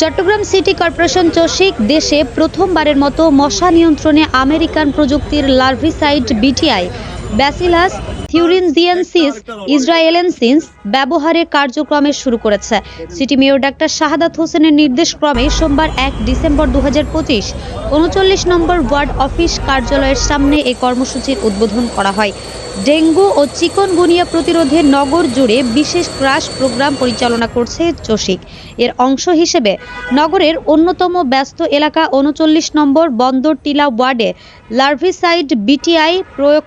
Chittagong city corporation চসিক দেশে প্রথমবারের মতো মশা নিয়ন্ত্রণে আমেরিকান প্রযুক্তির larvicide BTI Bacillus, thuringiensis, israelensis ব্যবহারের কার্যক্রমে শুরু করেছে। সিটি মেয়র ডাক্তার শাহাদাত হোসেনের নির্দেশক্রমে সোমবার এক ডিসেম্বর দু হাজার পঁচিশ উনচল্লিশ নম্বর ওয়ার্ড অফিস কার্যালয়ের সামনে এই কর্মসূচির উদ্বোধন করা হয়। ডেঙ্গু ও চিকনগুনিয়া প্রতিরোধে নগর জুড়ে বিশেষ ক্রাশ প্রোগ্রাম পরিচালনা করছে চসিক এর অংশ হিসেবে নগরের অন্যতম ব্যস্ত এলাকা উনচল্লিশ নম্বর বন্দর টিলা ওয়ার্ডে লার্ভিসাইড বিটিআই প্রয়োগ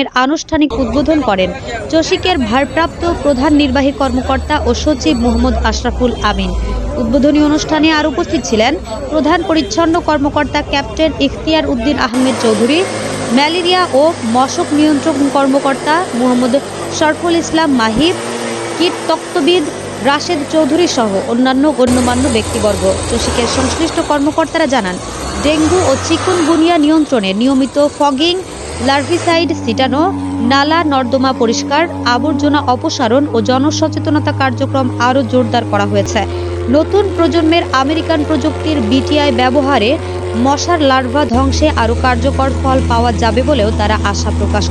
কার্যক্রমের আনুষ্ঠানিক উদ্বোধন করেন চসিকের ভারপ্রাপ্ত প্রধান নির্বাহী কর্মকর্তা ও সচিব মোহাম্মদ আশরাফুল আমিন। উদ্বোধনী অনুষ্ঠানে আর উপস্থিত ছিলেন প্রধান পরিচ্ছন্ন কর্মকর্তা ক্যাপ্টেন ইখতিয়ার উদ্দিন আহমেদ চৌধুরী, ম্যালেরিয়া ও মশক নিয়ন্ত্রণ কর্মকর্তা মোহাম্মদ শরফুল ইসলাম মাহিব কীট তত্ত্ববিদ রাশেদ চৌধুরী সহ অন্যান্য গণ্যমান্য ব্যক্তিবর্গ। চসিকের সংশ্লিষ্ট কর্মকর্তারা জানান, ডেঙ্গু ও চিকুন চিকুনগুনিয়া নিয়ন্ত্রণে নিয়মিত ফগিং লার্ভিসাইড ছিটানো নালা, নর্দমা পরিষ্কার, আবর্জনা অপসারণ ও জনসচেতনতা কার্যক্রম আরও জোরদার করা হয়েছে। নতুন প্রজন্মের আমেরিকান প্রযুক্তির বিটিআই ব্যবহারে মশার লার্ভা ধ্বংসে আরও কার্যকর ফল পাওয়া যাবে বলেও তারা আশা প্রকাশ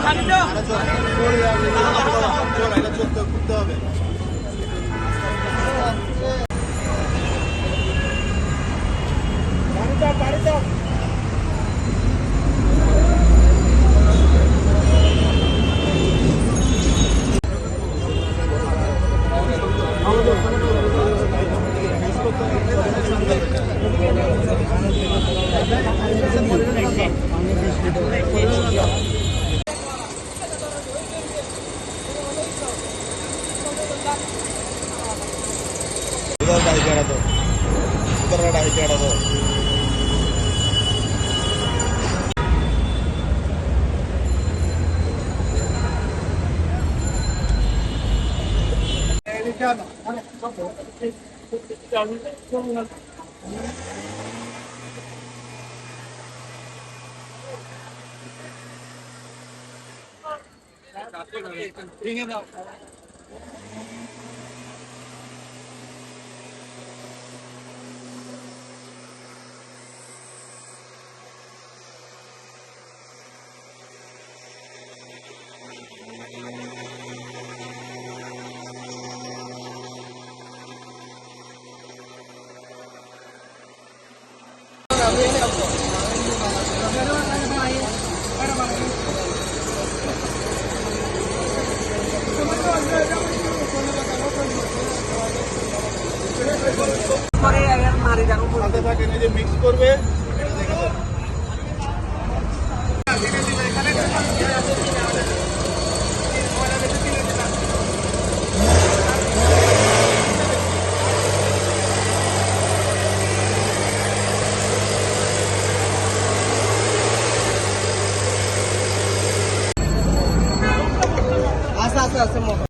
가는데? 알았어. അയക്കാടോ സൂപ്പർ അയക്കാടോ Thank you. মিক্স করবে এটা দেখে দেবে। আচ্ছা আচ্ছা আচ্ছা